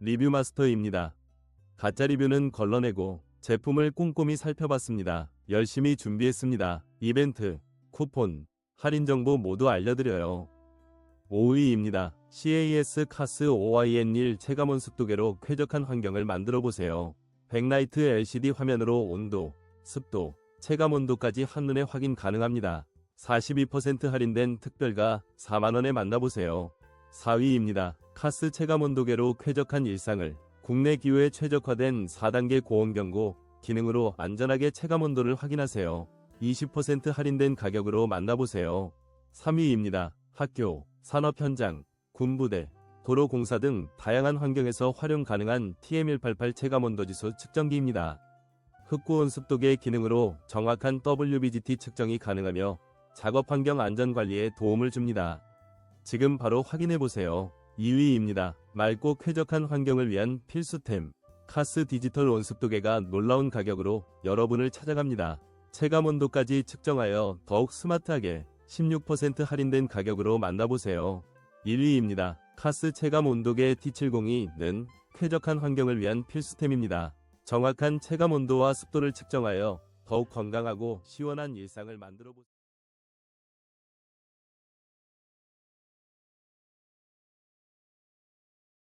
리뷰 마스터입니다. 가짜 리뷰는 걸러내고 제품을 꼼꼼히 살펴봤습니다. 열심히 준비했습니다. 이벤트, 쿠폰, 할인 정보 모두 알려드려요. 5위입니다. CAS 카스 OIN1 체감온 습도계로 쾌적한 환경을 만들어 보세요. 백라이트 LCD 화면으로 온도, 습도, 체감 온도까지 한눈에 확인 가능합니다. 42% 할인된 특별가 4만원에 만나보세요. 4위입니다. 카스 체감 온도계로 쾌적한 일상을 국내 기후에 최적화된 4단계 고온 경고 기능으로 안전하게 체감 온도를 확인하세요. 20% 할인된 가격으로 만나보세요. 3위입니다. 학교, 산업 현장, 군부대, 도로 공사 등 다양한 환경에서 활용 가능한 TM188 체감 온도 지수 측정기입니다. 흡고온 습도계 기능으로 정확한 WBGT 측정이 가능하며 작업 환경 안전 관리에 도움을 줍니다. 지금 바로 확인해 보세요. 2위입니다. 맑고 쾌적한 환경을 위한 필수템. 카스 디지털 온습도계가 놀라운 가격으로 여러분을 찾아갑니다. 체감 온도까지 측정하여 더욱 스마트하게 16% 할인된 가격으로 만나보세요. 1위입니다. 카스 체감 온도계 T702는 쾌적한 환경을 위한 필수템입니다. 정확한 체감 온도와 습도를 측정하여 더욱 건강하고 시원한 일상을 만들어 보세요.